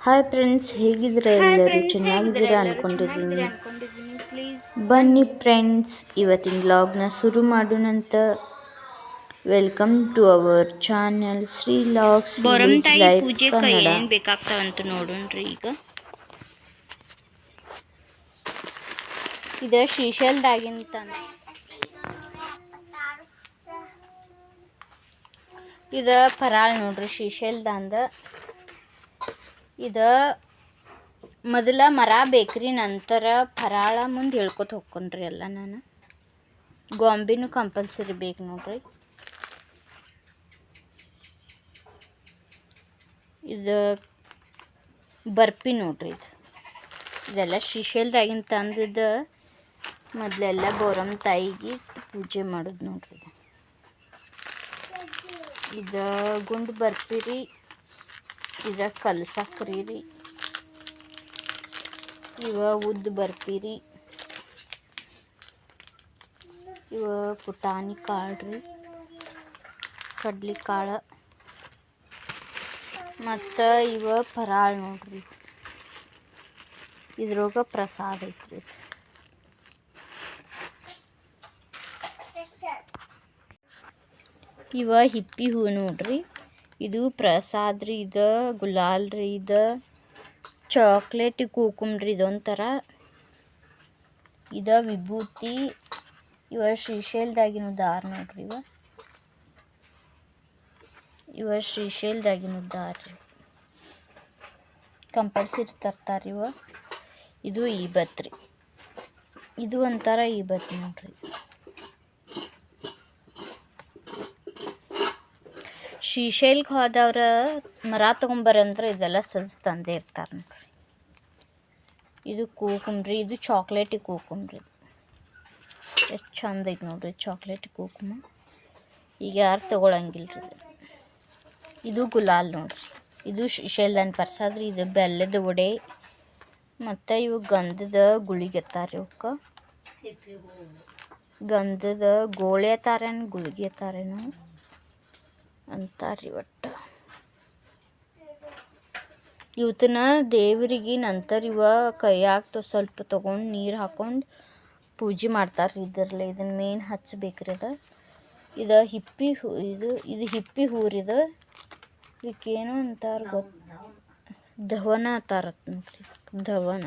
Hi friends ಹೇಗಿದ್ರೆ ಎಲ್ಲರೂ? ಚೆನ್ನಾಗಿದ್ದೀರಾ ಅನ್ಕೊಂಡಿದ್ದೀನಿ. ಬನ್ನಿ ಫ್ರೆಂಡ್ಸ್ ಇವತ್ತಿನ ಲಾಗ್ನ ಶುರು ಮಾಡೋಣಂತ welcome to our channel Shri logs ಬೇಕಾಗ್ತಾವಂತ ನೋಡೋಣ್ರಿ ಈಗ. ಇದು ಶ್ರೀಶೈಲದಾಗಿಂತ. ಇದು ಪರಾಳ್ ನೋಡ್ರಿ ಶ್ರೀಶೈಲದಂದ ಇದು ಮೊದಲ ಮರ ಬೇಕ್ರಿ, ನಂತರ ಫರಾಳ ಮುಂದೆ ಹೇಳ್ಕೊತ ಹೋಗ್ಕೊಂಡ್ರಿ ಎಲ್ಲ ನಾನು. ಗೊಂಬಿನೂ ಕಂಪಲ್ಸರಿ ಬೇಕು ನೋಡ್ರಿ. ಇದು ಬರ್ಪಿ ನೋಡ್ರಿ ಇದು. ಇದೆಲ್ಲ ಶಿಶೇಲ್ದಾಗಿನ ತಂದಿದ್ದು ಮೊದಲೆಲ್ಲ ಬೋರಮ್ ತಾಯಿಗೆ ಪೂಜೆ ಮಾಡೋದು ನೋಡ್ರಿ ಇದು. ಗುಂಡು ಬರ್ಪಿ ರೀ. ಇದು ಕಲ್ಸಕ್ರಿ ಇವ ಉದ್ದ ಬರ್ತೀರಿ. ಇವ ಪುಟಾಣಿ ಕಾಳು ರೀ ಕಡ್ಲಿ ಕಾಳು. ಮತ್ತು ಇವ ಪರಾಳ್ ನೋಡ್ರಿ. ಇದ್ರೊಳಗ ಪ್ರಸಾದ ಐತ್ರಿ ಇವ ಹಿಪ್ಪಿ ಹೂ ನೋಡ್ರಿ. ಇದು ಪ್ರಸಾದ ರೀ, ಇದ ಗುಲಾಲ್ ರೀ, ಇದ ಚಾಕ್ಲೇಟ್ ಕೂಕುಮ್ರಿ ಇದೊಂಥರ. ಇದು ವಿಭೂತಿ, ಇವ ಶ್ರೀಶೈಲ್ದಾಗಿನ ದಾರ ನೋಡ್ರಿ ಇವ. ಇವ ಶ್ರೀಶೈಲ್ದಾಗಿನ ದಾರ ರೀ. ಕಂಪಲ್ಸರಿ ತರ್ತಾರೆ ಇವ. ಇದು ಈ ಬತ್ರಿ ಇದು ಒಂಥರ ಈಬತ್ ನೋಡ್ರಿ. ಶ್ರೀಶೈಲಕ್ಕೆ ಹೋದವ್ರ ಮರ ತೊಗೊಂಬರಂದ್ರೆ ಇದೆಲ್ಲ ಸಜ್ಜು ತಂದೆ ಇರ್ತಾರೆ ನೋಡ್ರಿ. ಇದು ಕೂಕುಂಬ್ರಿ, ಇದು ಚಾಕ್ಲೇಟಿ ಕೂಕುಂಬ್ರಿ. ಎಷ್ಟು ಚಂದ ಐತೆ ನೋಡ್ರಿ ಚಾಕ್ಲೇಟ್ ಕುಕುಮ. ಈಗ ಯಾರು ತೊಗೊಳಂಗಿಲ್ಲ ರೀ ಇದು ಗುಲಾಲ್ ನೋಡ್ರಿ. ಇದು ಶ್ರೀಶೈಲದನ್ ಪ್ರಸಾದ ರೀ, ಇದು ಬೆಲ್ಲದ ವಡೆ. ಮತ್ತು ಇವು ಗಂಧದ ಗುಳಿಗೆ ಇವಕ್ಕೆ ಗಂಧದ ಗೋಳೆ ಅತ್ತಾರೇನು ಗುಳಿಗೆ ಅತ್ತಾರೇನು ಅಂತಾರ್ರಿ ಒಟ್ಟು. ಇವತ್ತನ ದೇವರಿಗೆ ನಂತರ ಇವ ಕೈಯಾಗ ಸ್ವಲ್ಪ ತೊಗೊಂಡು ನೀರು ಹಾಕ್ಕೊಂಡು ಪೂಜೆ ಮಾಡ್ತಾರೆ ಇದರಲ್ಲಿ. ಇದನ್ನು ಮೇನ್ ಹಚ್ಚಬೇಕ್ರಿ ಅದು. ಇದು ಹಿಪ್ಪಿ ಹೂ, ಇದು ಇದು ಹಿಪ್ಪಿ ಹೂರಿದು ಇದಕ್ಕೇನು ಅಂತಾರೆ ಗೊತ್ತ ಧವನ ಅಂತಾರತ್ ನೋಡ್ರಿ. ಧವನ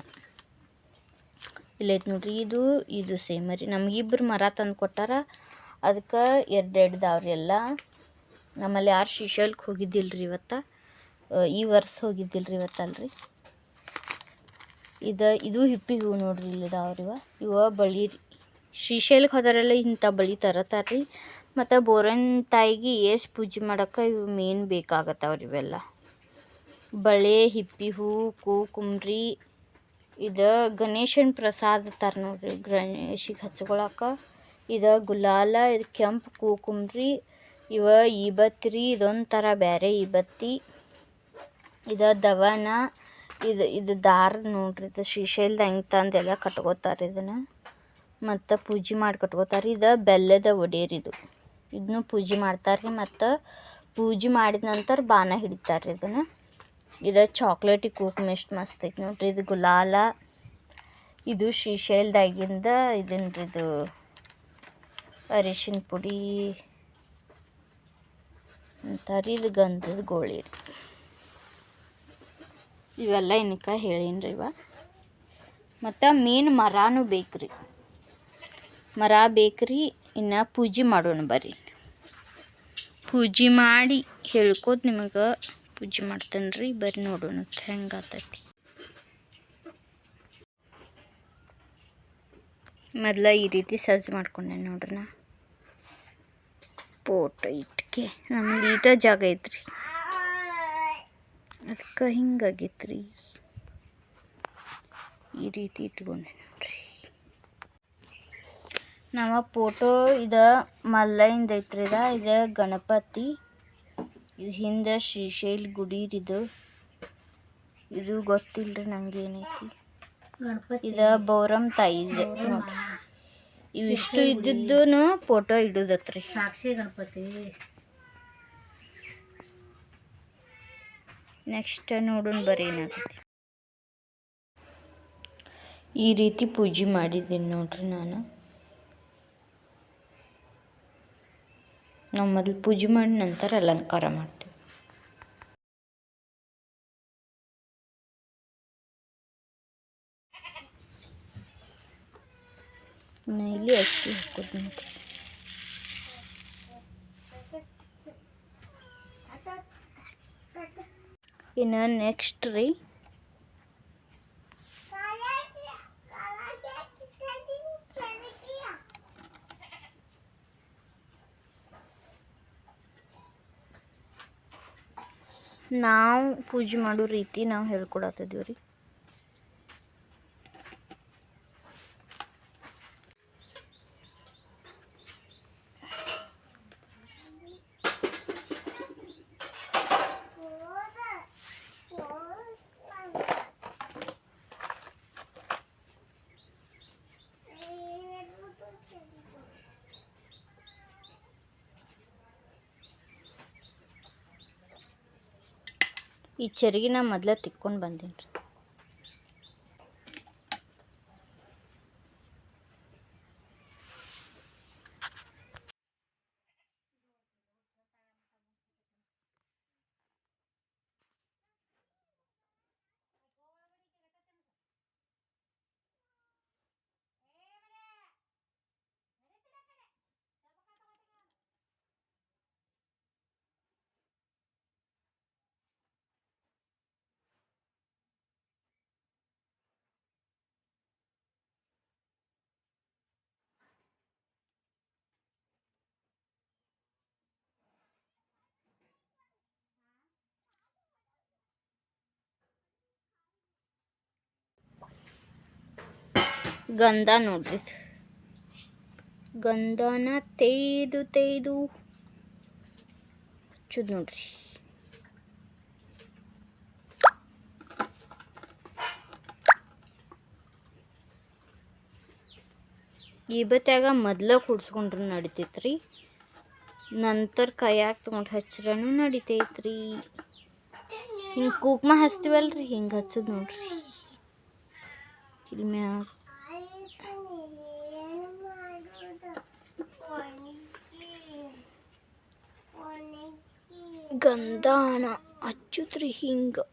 ಇಲ್ಲೈತೆ ನೋಡ್ರಿ, ಇದು ಇದು ಸೇಮ್ ರೀ. ನಮಗಿಬ್ರು ಮರ ತಂದು ಕೊಟ್ಟಾರ. ಅದಕ್ಕೆ ಎರಡೆರಡು ದಾವ್ರಿ ಎಲ್ಲ. ನಮ್ಮಲ್ಲಿ ಯಾರು ಶ್ರೀಶೈಲಕ್ಕೆ ರೀ ಇವತ್ತು. ಈ ವರ್ಷ ಹೋಗಿದ್ದಿಲ್ಲ ರೀ ಇವತ್ತಲ್ರಿ. ಇದು ಇದು ಹಿಪ್ಪಿ ಹೂವು ನೋಡ್ರಿ ಇಲ್ಲಿ ಇದಾವ್ರಿ ಇವ ಇವ ಬಳಿ ರೀ. ಶ್ರೀಶೈಲಕ್ಕೆ ಹೋದರೆಲ್ಲ ಇಂಥ ಬಳಿ ತರತಾರ್ರಿ. ಮತ್ತು ಬೋರನ್ ತಾಯಿಗೆ ಏಸ್ ಪೂಜೆ ಮಾಡೋಕ್ಕೆ ಇವು ಮೇನ್ ಬೇಕಾಗತ್ತವ್ರಿ ಇವೆಲ್ಲ. ಬಳೆ, ಹಿಪ್ಪಿ ಹೂ, ಕೂಕುಮ್ರಿ, ಇದು ಗಣೇಶನ ಪ್ರಸಾದ ತರ ನೋಡ್ರಿ ಗಣೇಶಿಗೆ ಹಚ್ಕೊಳಕ್ಕೆ. ಇದು ಗುಲಾಲ, ಇದು ಕೆಂಪು ಕೂಕುಮ್ರಿ ಇವ ಈಬತ್ತಿ ರೀ ಇದೊಂಥರ ಬೇರೆ ಈಬತ್ತಿ ಇದು ದವನ, ಇದು ಇದು ದಾರ ನೋಡ್ರಿ, ಇದು ಶೀಶೆಲ್ದ ಹೆಂಗೆ ತಂದೆಲ್ಲ ಕಟ್ಕೋತಾರೆ ಇದನ್ನು. ಮತ್ತು ಪೂಜೆ ಮಾಡಿ ಕಟ್ಕೋತಾರೆ. ಇದು ಬೆಲ್ಲದ ಒಡೆಯರಿ ಇದು. ಇದನ್ನು ಪೂಜೆ ಮಾಡ್ತಾರೆ ಮತ್ತು ಪೂಜೆ ಮಾಡಿದ ನಂತರ ಬಾನ ಹಿಡಿತಾರೆ ಇದನ್ನು. ಇದು ಚಾಕ್ಲೇಟಿ ಕೂಕ್ಮ ಎಷ್ಟು ಮಸ್ತ್ ಐತಿ ನೋಡ್ರಿ, ಇದು ಗುಲಾಲ. ಇದು ಶ್ರೀಶೈಲದಾಗಿಂದ ಇದನ್ರಿ ಇದು ಅರಿಶಿನ ಪುಡಿ. ಅಂತಾರೆ ಗಂಧದ ಗೋಳಿ ರೀ ಇವೆಲ್ಲ ಏನಕ್ಕ ಹೇಳೀನಿ ಇವ. ಮತ್ತು ಮೀನು ಮರನೂ ಬೇಕ್ರಿ. ಮರ ಬೇಕ್ರಿ, ಇನ್ನು ಪೂಜೆ ಮಾಡೋಣ ಬರ್ರಿ. ಪೂಜೆ ಮಾಡಿ ಹೇಳ್ಕೋತ ನಿಮಗೆ ಪೂಜೆ ಮಾಡ್ತೇನೆ ರೀ ಬರ್ರಿ ನೋಡೋಣ ಹೆಂಗೆ ಆತೈತಿ. ಮೊದಲ ಈ ರೀತಿ ಸಜ್ಜು ಮಾಡ್ಕೊಂಡೆ ನೋಡ್ರಿ ನಾ. ಫೋಟೋ ಇಟ್ಕೆ ನಮ್ಗೆ ಈಟ ಜಾಗ ಐತ್ರಿ. ಅದಕ್ಕೆ ಹಿಂಗಾಗೈತ್ರಿ. ಈ ರೀತಿ ಇಟ್ಕೊಂಡೆ ನೋಡ್ರಿ. ನಮ್ಮ ಫೋಟೋ ಇದು ಮಲ್ಲಯಿಂದ ಐತ್ರಿ ಇದ. ಇದು ಗಣಪತಿ. ಇದು ಹಿಂದೆ ಶ್ರೀಶೈಲ್ ಗುಡಿ ಇದು ಇದು. ರೀ ನಂಗೆ ಏನೈತಿ. ಇದು ಬೌರಮ್ ತಾಯಿ ಇದೆ ನೋಡ್ರಿ. ಇವಿಷ್ಟು ಇದ್ದಿದ್ದು ಫೋಟೋ ಇಡೋದತ್ರಿ. ಸಾಕ್ಷಿ ಗಣಪತಿ. ನೆಕ್ಸ್ಟ್ ನೋಡೋಣ ಬರೀ ಏನಾಗುತ್ತೆ. ಈ ರೀತಿ ಪೂಜೆ ಮಾಡಿದ್ದೀನಿ ನೋಡ್ರಿ ನಾನು. ನಾವು ಮೊದಲು ಪೂಜೆ ಮಾಡಿ ನಂತರ ಅಲಂಕಾರ ಮಾಡ್ತೀವಿ. ಇಲ್ಲಿ ಅಕ್ಕಿ ಹಾಕೋದು ಇನ್ನು ನೆಕ್ಸ್ಟ್ ರೀ. ನಾವು ಪೂಜೆ ಮಾಡೋ ರೀತಿ ನಾವು ಹೇಳ್ಕೊಡತ್ತಿದ್ದೀವಿ ರೀ ಈ ಚರಗಿನ ಮೊದ್ಲ ತಿಕ್ಕೊಂಡು ಬಂದೀನಿ ರೀ ಗಂಧ ನೋಡ್ರಿ. ಗಂಧನ ತೇದು ತೇದು ಹಚ್ಚುದು ನೋಡ್ರಿ. ಮೊದ್ಲು ಮೊದ್ಲ ಕುಡ್ಸ್ಕೊಂಡ್ರು ನಡಿತೈತ್ರಿ. ನಂತರ ಕೈಯಾಗ ತೊಗೊಂಡು ಹಚ್ಚ್ರೂ ನಡಿತೈತ್ರಿ. ಹಿಂಗೆ ಕುಕ್ಮ ಹಚ್ತೀವಲ್ರಿ, ಹಿಂಗೆ ಹಚ್ಚೋದು ನೋಡ್ರಿ. ಇಲ್ಲಿ ಮ್ಯಾಗ ಗಂಧಾನ ಹಚ್ಚುತ್ರಿ ಹಿಂಗೆ.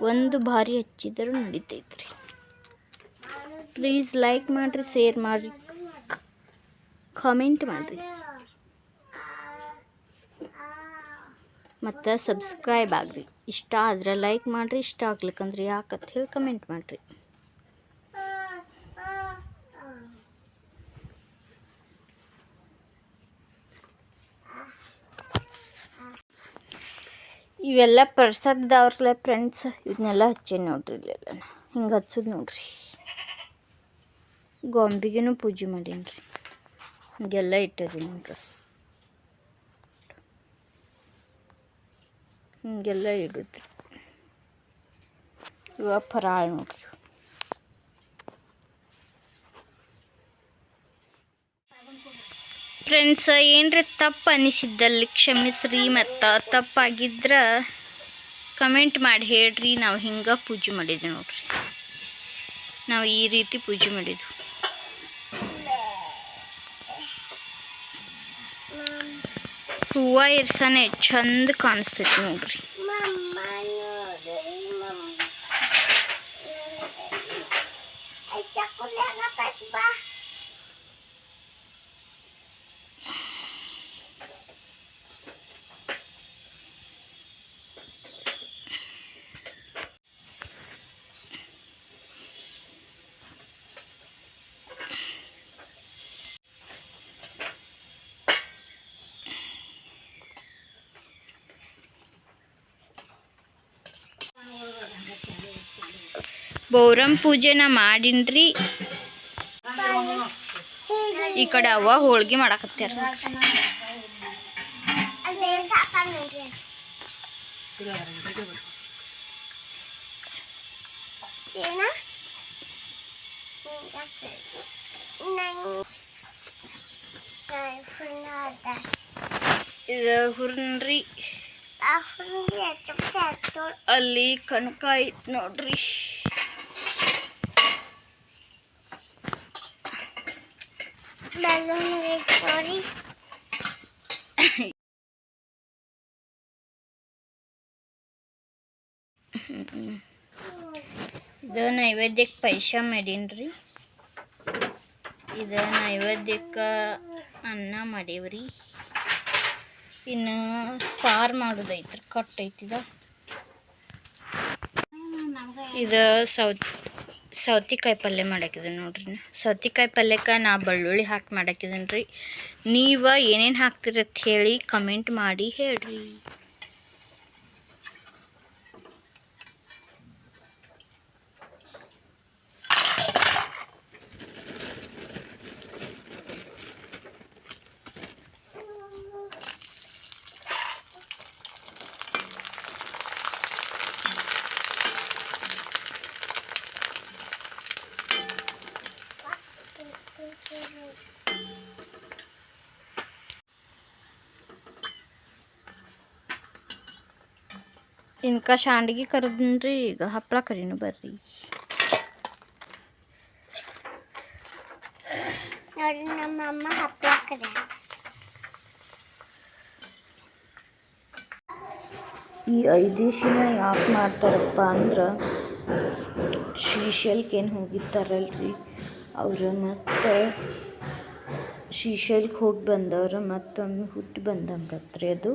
ಒಂದು ಬಾರಿ ಹಚ್ಚಿದ್ರೆ ನಡಿತೈತ್ರಿ. ಪ್ಲೀಸ್ ಲೈಕ್ ಮಾಡಿರಿ ಶೇರ್ ಮಾಡಿರಿ ಕಾಮೆಂಟ್ ಮಾಡಿರಿ. ಮತ್ತು ಸಬ್ಸ್ಕ್ರೈಬ್ ಆಗ್ರಿ. ಇಷ್ಟ ಆದ್ರೆ ಲೈಕ್ ಮಾಡಿರಿ, ಇಷ್ಟ ಆಗ್ಲಿಕ್ಕಂದ್ರೆ ಯಾಕಂತ ಹೇಳಿ ಕಮೆಂಟ್ ಮಾಡಿರಿ. ಇವೆಲ್ಲ ಪ್ರಸಾದದವ್ರಲ್ಲ ಫ್ರೆಂಡ್ಸ್ ಇದನ್ನೆಲ್ಲ ಹಚ್ಚೇನಿ ನೋಡ್ರಿ ಇಲ್ಲೆಲ್ಲ ಹಿಂಗೆ ಹಚ್ಚೋದು ನೋಡ್ರಿ. ಗೊಂಬಿಗೆನೂ ಪೂಜೆ ಮಾಡೀನಿ ರೀ ಹಿಂಗೆಲ್ಲ ಇಟ್ಟಿದ್ದೀನಿ ನೋಡ್ರಿ. ಹಿಂಗೆಲ್ಲ ಇಡುದ್ರಿ ಇವಾಗ ಫರಾಳ ನೋಡ್ರಿ ಫ್ರೆಂಡ್ಸ್ ಏನ್ರಿ ತಪ್ಪು ಅನಿಸಿದ್ದಲ್ಲಿ? ಕ್ಷಮಿಸ್ರಿ ಮತ್ತು ತಪ್ಪಾಗಿದ್ರೆ ಕಮೆಂಟ್ ಮಾಡಿ ಹೇಳ್ರಿ. ನಾವು ಹಿಂಗೆ ಪೂಜೆ ಮಾಡಿದ್ವಿ ನೋಡ್ರಿ. ನಾವು ಈ ರೀತಿ ಪೂಜೆ ಮಾಡಿದ್ವಿ. ಹೂವು ಇರ್ಸಾನೆ ಚಂದ ಕಾಣಿಸ್ತೈತಿ ನೋಡ್ರಿ. ಬೌರಂ ಪೂಜೆನ ಮಾಡಿನ್ರಿ. ಈ ಕಡೆ ಅವ್ವ ಹೋಳ್ಗೆ ಮಾಡಾಕತ್ಯಾರ. ಇದು ಹುರ್ನ್ರಿ. ಅಲ್ಲಿ ಕನಕ ಐತ್ ನೋಡ್ರಿ. ಇದು ನೈವೇದ್ಯಕ್ಕೆ ಪೈಸಾ ಮಾಡೀನ್ರಿ. ಇದು ನೈವೇದ್ಯಕ್ಕೆ ಅನ್ನ ಮಾಡೀವ್ರಿ. ಇನ್ನು ಸಾರು ಮಾಡೋದೈತ್ರಿ ಕಟ್ಟೈತಿದ ಇದು ಸೌತ್ ಸೌತಿಕಾಯಿ ಪಲ್ಯ ಮಾಡಾಕಿದ್ದೀನಿ ನೋಡ್ರಿ. ಸೌತಿಕಾಯಿ ಪಲ್ಯಕ್ಕೆ ನಾ ಬೆಳ್ಳುಳ್ಳಿ ಹಾಕಿ ಮಾಡಾಕಿದ್ದೀನಿ ರೀ ನೀವು ಏನೇನು ಹಾಕ್ತೀರಂತ ಹೇಳಿ ಕಮೆಂಟ್ ಮಾಡಿ ಹೇಳ್ರಿ ಇನ್ಕ ಶಾಂಡ್ಗಿ ಕರದ್ರಿ ಈಗ ಹಪ್ಪಳ ಕರಿನು ಬರ್ರಿ. ನೋಡಿ ನಮ್ಮ ಅಮ್ಮ ಹಪ್ಪಳ ಕರೆ ಈ ಐದೇಶಿನ ಯಾಕೆ ಮಾಡ್ತಾರಪ್ಪ ಅಂದ್ರೆ ಶ್ರೀಶೈಲ್ಕೇನು ಏನು ಹೋಗಿರ್ತಾರಲ್ರಿ. ಅವರು ಮತ್ತು ಶ್ರೀಶೈಲಕ್ಕೆ ಹೋಗಿ ಬಂದವರು ಮತ್ತೊಮ್ಮೆ ಹುಟ್ಟಿ ಬಂದಂಗತ್ರಿ ಅದು.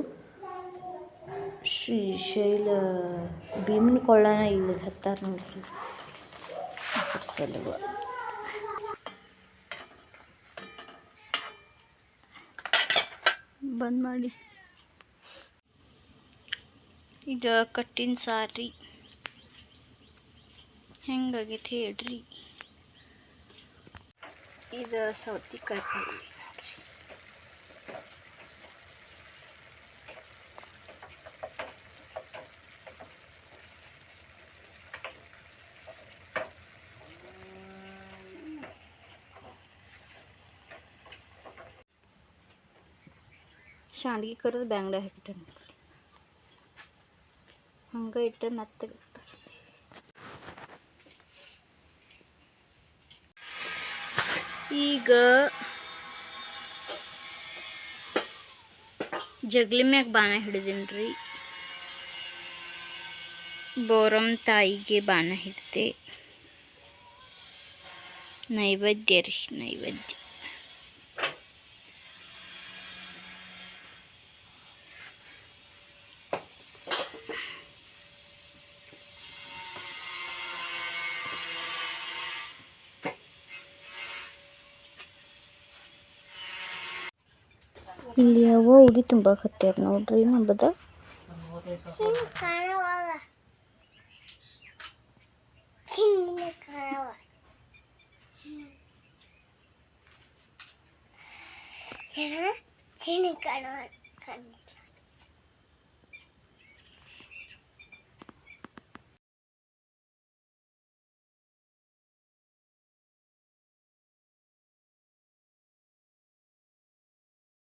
ಶ್ರೀಶೈಲ ಭೀಮನ ಕೊಳ್ಳನ ಇಲ್ಲಿ ಹತ್ತಾರ ನೋಡ್ರಿ. ಸಲುವ. ಬಂದ್ ಮಾಡಿ. ಇದು ಕಟ್ಟಿನ ಸಾರಿ. ಹೆಂಗಾಗೈತಿ ಹೇಳ್ರಿ. ಇದು ಸೌತಿಕಾಯಿ ಪಲ್ಯ ಶಾಂಡ್ಗಿ ಕರೆದು ಬ್ಯಾಂಗ್ಡ ಹಾಕಿಟ್ಟೆ ಹಂಗೆ ಇಟ್ಟರೆ ಮತ್ತೆ ಈಗ ಜಗ್ಲಿ ಮ್ಯಾಗ ಬಾಣ ಹಿಡಿದೀನಿ ರೀ ಬೋರಂ ತಾಯಿಗೆ ಬಾಣ ಹಿಡ್ದೆ. ನೈವೇದ್ಯ ರೀ, ನೈವೇದ್ಯ. ಇಲ್ಲಿ ಯಾವ ಉಡಿ ತುಂಬಾಕತ್ಯಾರ ನೋಡ್ರಿ ನಂಬದ ಚಿನ್ನ ಕಾಣವಲ್ಲ ಚಿನ್ನ ಕಾಣವ ಚಿನ್ನ ಚಿನ್ನ ಕಾಣವ